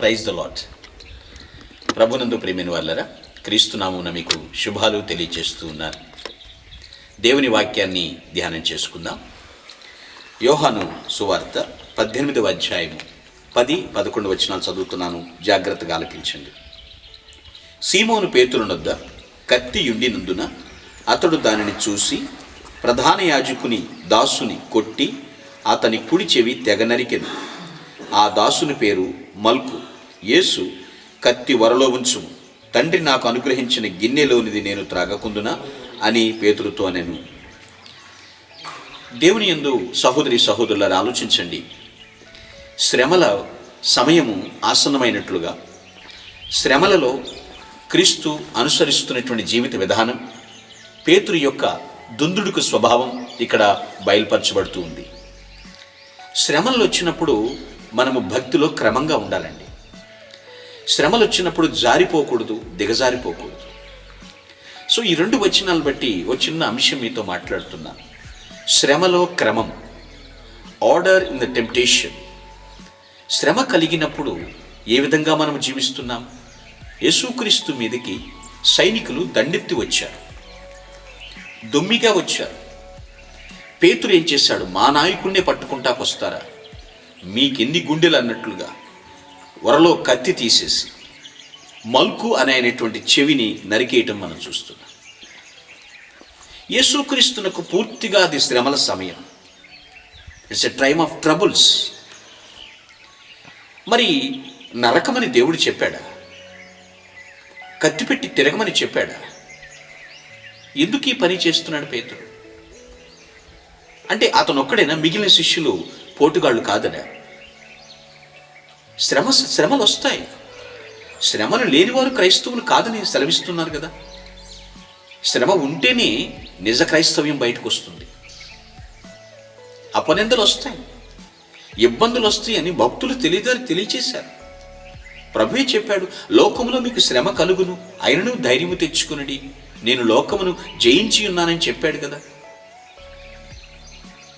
Praise the lot ప్రభునందు ప్రేమిని వాళ్ళరా క్రీస్తునామున మీకు శుభాలు తెలియజేస్తూ ఉన్నారు దేవుని వాక్యాన్ని ధ్యానం చేసుకుందాం. యోహాను సువార్త పద్దెనిమిదవ అధ్యాయము పది పదకొండు వచనాలు చదువుతున్నాను. జాగ్రత్తగా ఆలకించండి. సీమోను పేతులనొద్ద కత్తి ఉండినందున అతడు దానిని చూసి ప్రధాన యాజకుని దాసుని కొట్టి అతని కుడి చెవి తెగ నరికెను. ఆ దాసుని పేరు మల్కు. యేసు కత్తి వరలో ఉంచు తండ్రి నాకు అనుగ్రహించిన గిన్నెలోనిది నేను త్రాగకుందునా అని పేతురుతో నేను దేవుని యందు సహోదరి సహోదరులారు ఆలోచించండి. శ్రమల సమయము ఆసన్నమైనట్లుగా శ్రమలలో క్రీస్తు అనుసరిస్తున్నటువంటి జీవిత విధానం పేతురు యొక్క దుందుడుకు స్వభావం ఇక్కడ బయలుపరచబడుతూ ఉంది. శ్రమలు వచ్చినప్పుడు మనము భక్తిలో క్రమంగా ఉండాలండి. శ్రమలు వచ్చినప్పుడు జారిపోకూడదు దిగజారిపోకూడదు. సో ఈ రెండు వచనాలు బట్టి ఒక చిన్న అంశం మీతో మాట్లాడుతున్నాను శ్రమలో క్రమం ఆర్డర్ ఇన్ ద టెంప్టేషన్. శ్రమ కలిగినప్పుడు ఏ విధంగా మనం జీవిస్తున్నాం? యేసుక్రీస్తు మీదకి సైనికులు దండెత్తి వచ్చారు. దొమ్మిగా వచ్చారు. పేతురు ఏం చేశాడు? మా నాయకుడినే పట్టుకుంటాకొస్తారా? మీకెన్ని గుండెలు అన్నట్లుగా. వరలో కత్తి తీసేసి మల్కు అనేటువంటి చెవిని నరికేయటం మనం చూస్తున్నాం. యేసుక్రీస్తునకు పూర్తిగా అది శ్రమల సమయం. It's a time of troubles మరి నరకమని దేవుడు చెప్పాడా? కత్తిపెట్టి తిరగమని చెప్పాడా? ఎందుకు ఈ పని చేస్తున్నాడు పేతుడు అంటే అతను ఒక్కడైనా మిగిలిన శిష్యులు పోటుగాళ్ళు కాదనా? శ్రమ శ్రమలు వస్తాయి. శ్రమలు లేనివారు క్రైస్తవులు కాదని సెలవిస్తున్నారు కదా. శ్రమ ఉంటేనే నిజ క్రైస్తవ్యం బయటకు వస్తుంది. అపనిందలు వస్తాయి. ఇబ్బందులు వస్తాయని భక్తులు తెలియదని తెలియచేశారు. ప్రభువే చెప్పాడు లోకములో మీకు శ్రమ కలుగును ఆయనను ధైర్యము తెచ్చుకునడి. నేను లోకమును జయించి ఉన్నానని చెప్పాడు కదా.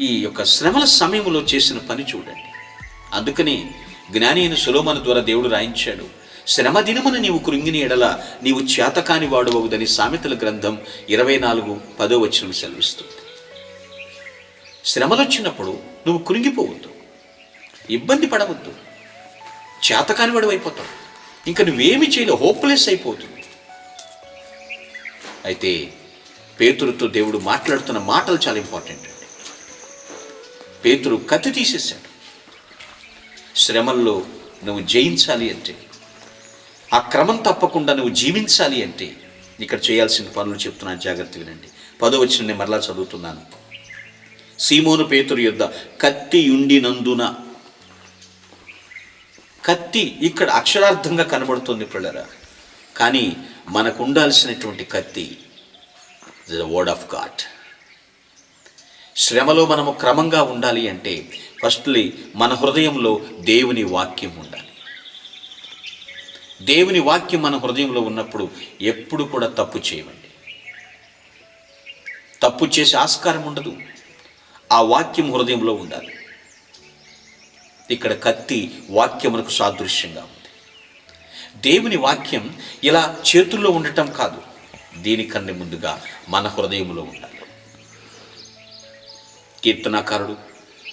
ఈ యొక్క శ్రమల సమయంలో చేసిన పని చూడండి. అందుకని జ్ఞాని అయిన సులోమన ద్వారా దేవుడు రాయించాడు. శ్రమ దినమున నీవు కృంగిని ఎడల నీవు చేతకాని వాడువవుదని సామెతల గ్రంథం ఇరవై నాలుగు పదో వచనం సెలవిస్తుంది. శ్రమలొచ్చినప్పుడు నువ్వు కృంగిపోవద్దు. ఇబ్బంది పడవద్దు. చేతకాని వాడు అయిపోతావు ఇంకా నువ్వేమి చేయలేవు. హోప్లెస్ అయిపోతుంది అయితే పేతురుతో దేవుడు మాట్లాడుతున్న మాటలు చాలా ఇంపార్టెంట్ అండి. పేతురు కత్తి తీసేశాడు. శ్రమల్లో నువ్వు జయించాలి అంటే ఆ క్రమం తప్పకుండా నువ్వు జీవించాలి అంటే ఇక్కడ చేయాల్సిన పనులు చెప్తున్నాను జాగ్రత్త వినండి. పదో వచ్చిన నేను మరలా చదువుతున్నాను. సీమోను పేతురు యొద్ద కత్తి ఉండినందున కత్తి ఇక్కడ అక్షరార్థంగా కనబడుతుంది పిల్లరా. కానీ మనకు ఉండాల్సినటువంటి కత్తి ద వర్డ్ ఆఫ్ గాడ్ శ్రమలో మనము క్రమంగా ఉండాలి అంటే ఫస్ట్లీ మన హృదయంలో దేవుని వాక్యం ఉండాలి. దేవుని వాక్యం మన హృదయంలో ఉన్నప్పుడు ఎప్పుడు కూడా తప్పు చేయమండి. తప్పు చేసే ఆస్కారం ఉండదు. ఆ వాక్యం హృదయంలో ఉండాలి. ఇక్కడ కత్తి వాక్యమునకు సాదృశ్యంగా ఉంది. దేవుని వాక్యం ఇలా చేతుల్లో ఉండటం కాదు. దీనికన్నా ముందుగా మన హృదయంలో ఉండాలి. కీర్తనాకారుడు.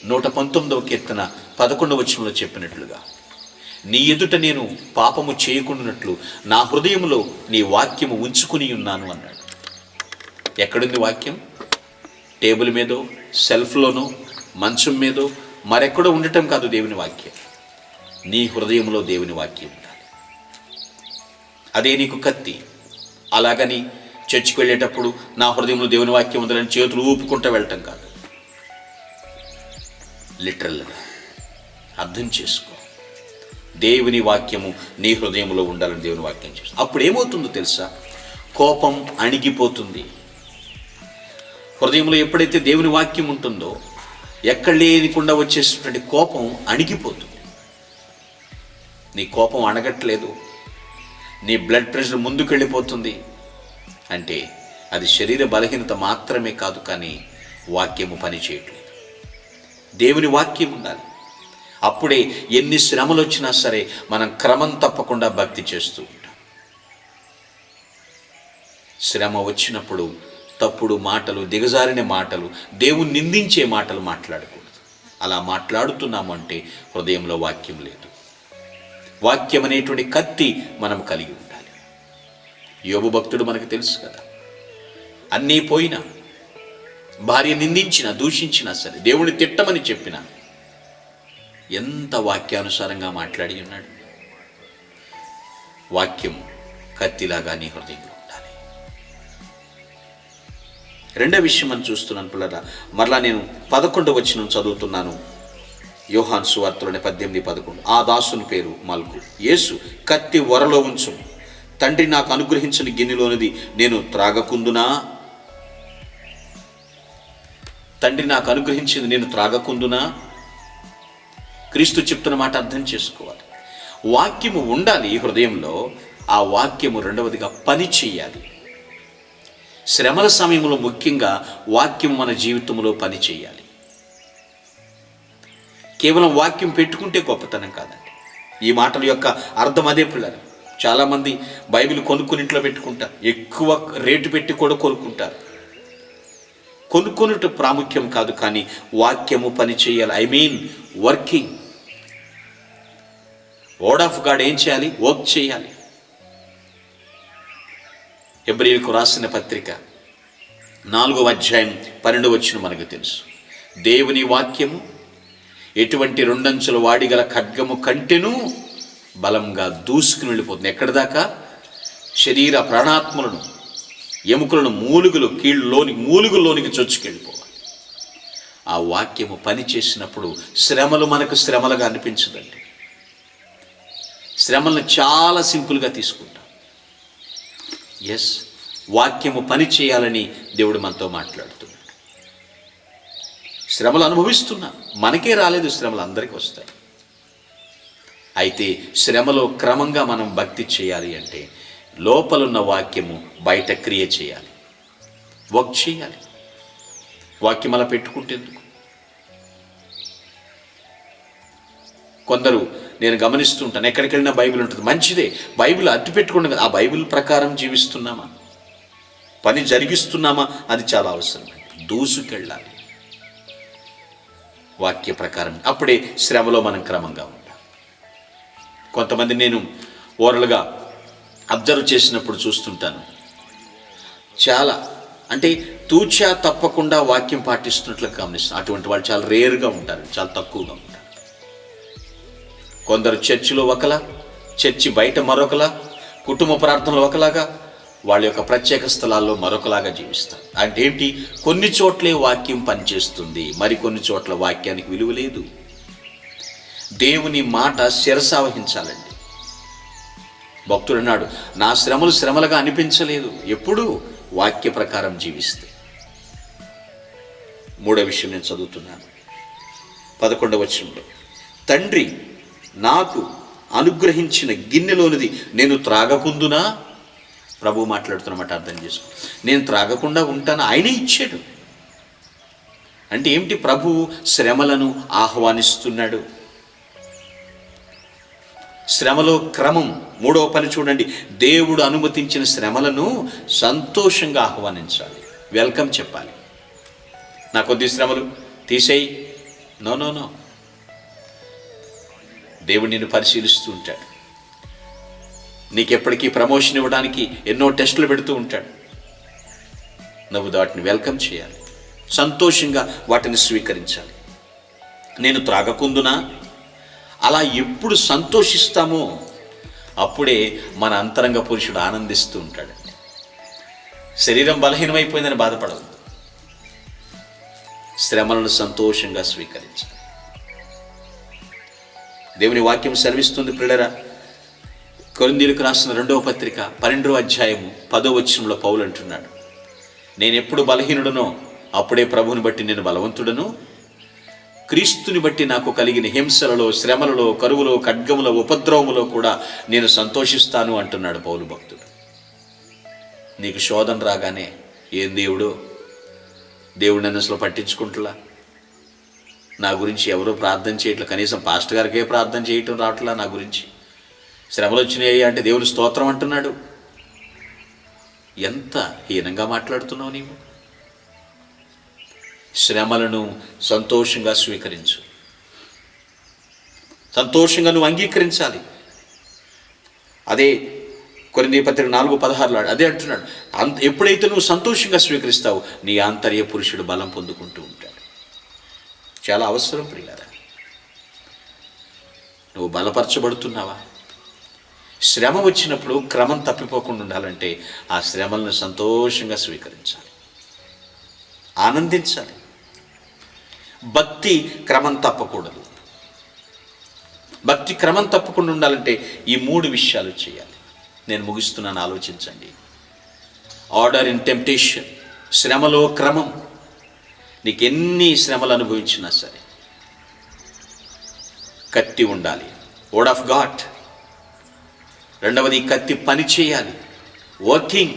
నూట పంతొమ్మిదవ కీర్తన పదకొండవ వచనంలో చెప్పినట్లుగా నీ ఎదుట నేను పాపము చేయకుండానట్లు నా హృదయంలో నీ వాక్యము ఉంచుకుని ఉన్నాను అన్నాడు. ఎక్కడుంది వాక్యం? టేబుల్ మీదో సెల్ఫ్లోనో మంచం మీదో మరెక్కడో ఉండటం కాదు దేవుని వాక్యం. నీ హృదయంలో దేవుని వాక్యం ఉండాలి. అదే నీకు కత్తి. అలాగని చర్చికి వెళ్ళేటప్పుడు నా హృదయంలో దేవుని వాక్యం ఉందని చేతులు ఊపుకుంటూ వెళ్ళటం కాదు. లిటరల్గా అర్థం చేసుకో. దేవుని వాక్యము నీ హృదయంలో ఉండాలని దేవుని వాక్యం చేస్తుంది. అప్పుడు ఏమవుతుందో తెలుసా? కోపం అణిగిపోతుంది. హృదయంలో ఎప్పుడైతే దేవుని వాక్యం ఉంటుందో ఎక్కడ లేనికుండా వచ్చేసినటువంటి కోపం అణిగిపోతుంది. నీ కోపం అణగట్లేదు నీ బ్లడ్ ప్రెషర్ ముందుకెళ్ళిపోతుంది. అంటే అది శరీర బలహీనత మాత్రమే కాదు కానీ వాక్యము పనిచేయట్లేదు. దేవుని వాక్యం ఉండాలి. అప్పుడే ఎన్ని శ్రమలు వచ్చినా సరే మనం క్రమం తప్పకుండా భక్తి చేస్తూ ఉంటాం. శ్రమ వచ్చినప్పుడు తప్పుడు మాటలు దిగజారిన మాటలు దేవుని నిందించే మాటలు మాట్లాడకూడదు. అలా మాట్లాడుతున్నామంటే హృదయంలో వాక్యం లేదు. వాక్యం అనేటువంటి కత్తి మనం కలిగి ఉండాలి. యోగు భక్తుడు మనకు తెలుసు కదా. అన్నీ పోయినా భార్య నిందించిన దూషించినా సరే దేవుని తిట్టమని చెప్పిన ఎంత వాక్యానుసారంగా మాట్లాడి ఉన్నాడు. వాక్యం కత్తిలాగా నీ హృదయంలో ఉండాలి. రెండో విషయం మనం చూస్తున్నాను పిల్లరా మరలా నేను పదకొండు వచ్చిన చదువుతున్నాను. యోహాన్ సువార్తలోని పద్దెనిమిది పదకొండు. ఆ దాసుని పేరు మల్కు. యేసు కత్తి వరలో ఉంచు తండ్రి నాకు అనుగ్రహించిన గిన్నెలోనిది నేను త్రాగకుందునా తండ్రి నాకు అనుగ్రహించింది నేను త్రాగకుందునా క్రీస్తు చెప్తున్న మాట అర్థం చేసుకోవాలి. వాక్యము ఉండాలి ఈ హృదయంలో ఆ వాక్యము రెండవదిగా పని చేయాలి శ్రమల సమయంలో ముఖ్యంగా వాక్యం మన జీవితంలో పని చేయాలి కేవలం వాక్యం పెట్టుకుంటే గొప్పతనం కాదండి. ఈ మాటల యొక్క అర్థం అదే పిల్లలు. చాలామంది బైబిల్ కొనుక్కుని ఇంట్లో పెట్టుకుంటారు. ఎక్కువ రేటు పెట్టి కూడా కొనుక్కుంటారు. కొనుక్కొనుట ప్రాముఖ్యం కాదు కానీ వాక్యము పని చేయాలి I mean working word of God ఏం చేయాలి? వర్క్ చేయాలి. ఎబ్రిల్కు రాసిన పత్రిక నాలుగవ అధ్యాయం పన్నెండు వచ్చిన మనకు తెలుసు. దేవుని వాక్యము ఎటువంటి రెండంచుల వాడిగల ఖడ్గము కంటెను బలంగా దూసుకుని వెళ్ళిపోతుంది. ఎక్కడి దాకా? శరీర ప్రాణాత్మలను ఎముకలను మూలుగులు కీళ్ళలోని మూలుగుల్లోనికి చొచ్చుకెళ్ళిపోవాలి. ఆ వాక్యము పని చేసినప్పుడు శ్రమలు మనకు శ్రమలుగా అనిపించదండి. శ్రమలను చాలా సింపుల్గా తీసుకుంటాం. ఎస్ వాక్యము పని చేయాలని దేవుడు మనతో మాట్లాడుతున్నాడు. శ్రమలు అనుభవిస్తున్నా. మనకే రాలేదు శ్రమలు అందరికీ వస్తాయి. అయితే శ్రమలో క్రమంగా మనం భక్తి చేయాలి అంటే లోపలున్న వాక్యము బయట క్రియ చేయాలి. వర్క్ చేయాలి. వాక్యం అలా పెట్టుకుంటేందుకు కొందరు నేను గమనిస్తుంటాను ఎక్కడికి వెళ్ళినా బైబిల్ ఉంటుంది. మంచిదే బైబిల్ అడ్డు పెట్టుకోండి కదా. ఆ బైబిల్ ప్రకారం జీవిస్తున్నామా? పని జరిగిస్తున్నామా? అది చాలా అవసరం. దూసుకెళ్ళాలి. వాక్య ప్రకారం. అప్పుడే శ్రమలో మనం క్రమంగా ఉంటాం. కొంతమంది నేను ఓరల్గా అబ్జర్వ్ చేసినప్పుడు చూస్తుంటాను. చాలా. అంటే తూచా తప్పకుండా వాక్యం పాటిస్తున్నట్లు గమనిస్తాను. అటువంటి వాళ్ళు చాలా రేర్గా ఉంటారు. చాలా తక్కువగా ఉంటారు. కొందరు చర్చిలో ఒకలా చర్చి బయట మరొకలా కుటుంబ ప్రార్థనలు ఒకలాగా వాళ్ళ యొక్క ప్రత్యేక స్థలాల్లో మరొకలాగా జీవిస్తారు. అంటే ఏంటి? కొన్ని చోట్లే వాక్యం పనిచేస్తుంది. మరికొన్ని చోట్ల వాక్యానికి విలువ లేదు. దేవుని మాట శిరసావహించాలండి. భక్తుడు అన్నాడు నా శ్రమలు శ్రమలుగా అనిపించలేదు. ఎప్పుడు? వాక్య ప్రకారం జీవిస్తే. మూడో విషయం నేను చదువుతున్నాను. పదకొండవ వచనంలో తండ్రి నాకు అనుగ్రహించిన గిన్నెలోనిది నేను త్రాగకుందునా? ప్రభు మాట్లాడుతున్నమాట అర్థం చేసుకో. నేను త్రాగకుండా ఉంటాను. ఆయనే ఇచ్చాడు. అంటే ఏమిటి? ప్రభువు శ్రమలను ఆహ్వానిస్తున్నాడు. శ్రమలో క్రమం. మూడవ పని చూడండి. దేవుడు అనుమతించిన శ్రమలను సంతోషంగా ఆహ్వానించాలి. వెల్కమ్ చెప్పాలి. నా కొద్ది శ్రమలు తీసేయి. నో నో నో దేవుడు నిన్ను పరిశీలిస్తూ ఉంటాడు. నీకెప్పటికీ ప్రమోషన్ ఇవ్వడానికి ఎన్నో టెస్టులు పెడుతూ ఉంటాడు. నువ్వు వాటిని వెల్కమ్ చేయాలి. సంతోషంగా వాటిని స్వీకరించాలి. నేను త్రాగకుందునా? అలా ఎప్పుడు సంతోషిస్తామో అప్పుడే మన అంతరంగ పురుషుడు ఆనందిస్తూ ఉంటాడు. శరీరం బలహీనమైపోయిందని బాధపడదు శ్రమలను సంతోషంగా స్వీకరించాలి దేవుని వాక్యం సెలవిస్తుంది పిల్లరా కొరిందీలకు రాసిన రెండవ పత్రిక పన్నెండవ అధ్యాయము పదో వచ్చంలో పౌలు అంటున్నాడు. నేను ఎప్పుడు బలహీనుడనో అప్పుడే ప్రభువుని బట్టి నేను బలవంతుడను. క్రీస్తుని బట్టి నాకు కలిగిన హింసలలో శ్రమలలో కరువులో ఖడ్గముల ఉపద్రవములో కూడా నేను సంతోషిస్తాను అంటున్నాడు పౌలు భక్తుడు. నీకు శోధన రాగానే ఏం దేవుడు? దేవుడు నన్ను అసలు పట్టించుకుంటులా? నా గురించి ఎవరో ప్రార్థన చేయట్లే. కనీసం పాస్టర్ గారికే ప్రార్థన చేయటం రావట్లా నా గురించి? శ్రమలు వచ్చినాయి అంటే దేవుని స్తోత్రం అంటున్నాడు? ఎంత హీనంగా మాట్లాడుతున్నావు నీవు? శ్రమలను సంతోషంగా స్వీకరించు. సంతోషంగా నువ్వు అంగీకరించాలి. అదే కొన్ని పత్రిక నాలుగు పదహారులో అదే అంటున్నాడు. అంత ఎప్పుడైతే నువ్వు సంతోషంగా స్వీకరిస్తావో నీ ఆంతర్య పురుషుడు బలం పొందుకుంటూ ఉంటాడు. చాలా అవసరం ప్రియారా నువ్వు బలపరచబడుతున్నావా? శ్రమ వచ్చినప్పుడు క్రమం తప్పిపోకుండా ఉండాలంటే ఆ శ్రమలను సంతోషంగా స్వీకరించాలి. ఆనందించాలి. భక్తి క్రమం తప్పకూడదు. భక్తి క్రమం తప్పకుండా ఉండాలంటే ఈ మూడు విషయాలు చేయాలి. నేను ముగిస్తున్నాను ఆలోచించండి. ఆర్డర్ ఇన్ టెంప్టేషన్ శ్రమలో క్రమం. నీకు ఎన్ని శ్రమలు అనుభవించినా సరే కత్తి ఉండాలి. వర్డ్ ఆఫ్ గాడ్ రెండవది కత్తి పని చేయాలి. వర్కింగ్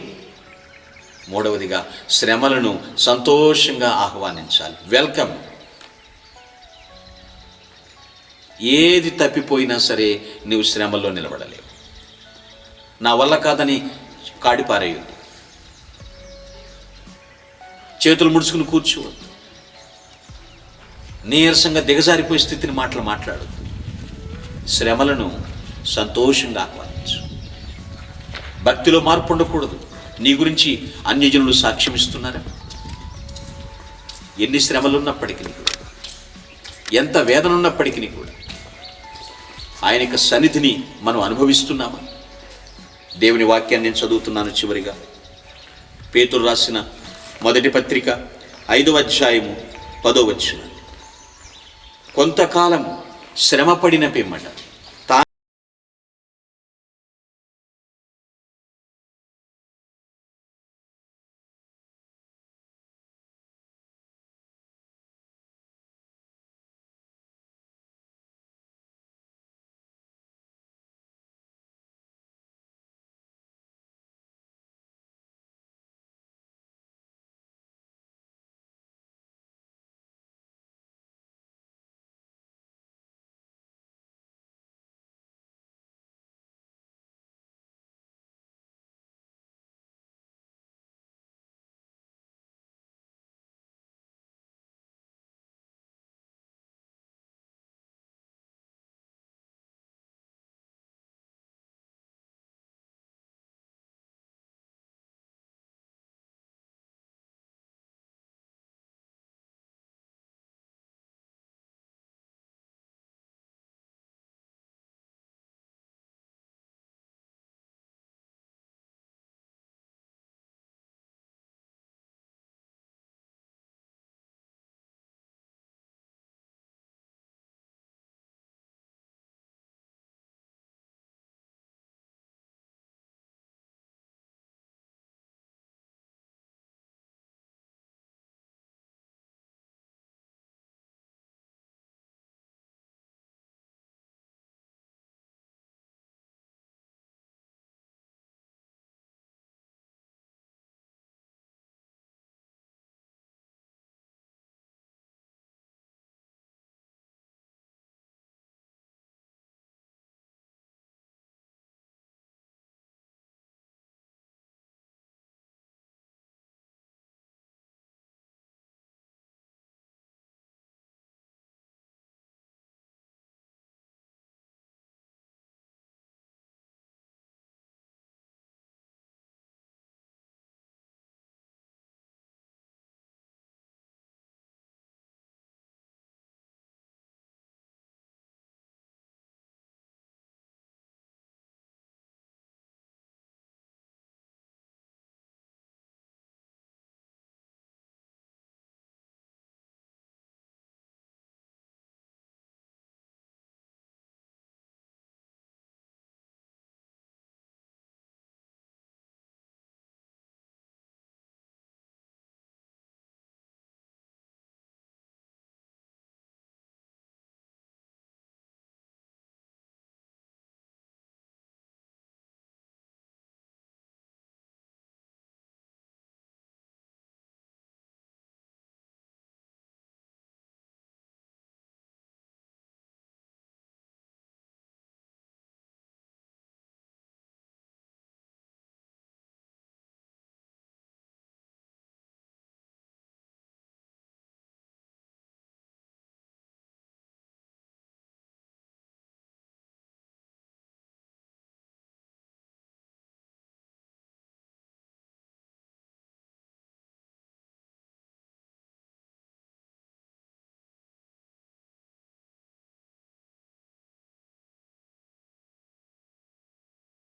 మూడవదిగా శ్రమలను సంతోషంగా ఆహ్వానించాలి. వెల్కమ్ ఏది తప్పిపోయినా సరే నువ్వు శ్రమల్లో నిలబడలేవు. నా వల్ల కాదని కాడిపారేయొద్దు చేతులు ముడుచుకుని కూర్చోవద్దు. నీరసంగా దిగజారిపోయే స్థితిని మాటలు మాట్లాడద్దు. శ్రమలను సంతోషంగా ఆహ్వానించు. భక్తిలో మార్పు ఉండకూడదు. నీ గురించి అన్యజనులు సాక్ష్యం ఇస్తున్నారా? ఎన్ని శ్రమలున్నప్పటికీ కూడా ఎంత వేదన ఉన్నప్పటికీ కూడా ఆయన యొక్క సన్నిధిని మనం అనుభవిస్తున్నామా? దేవుని వాక్యాన్ని నేను చదువుతున్నాను చివరిగా. పేతురు రాసిన మొదటి పత్రిక ఐదవ అధ్యాయము పదో వచ్చిన కొంతకాలం శ్రమ పడిన పిమ్మట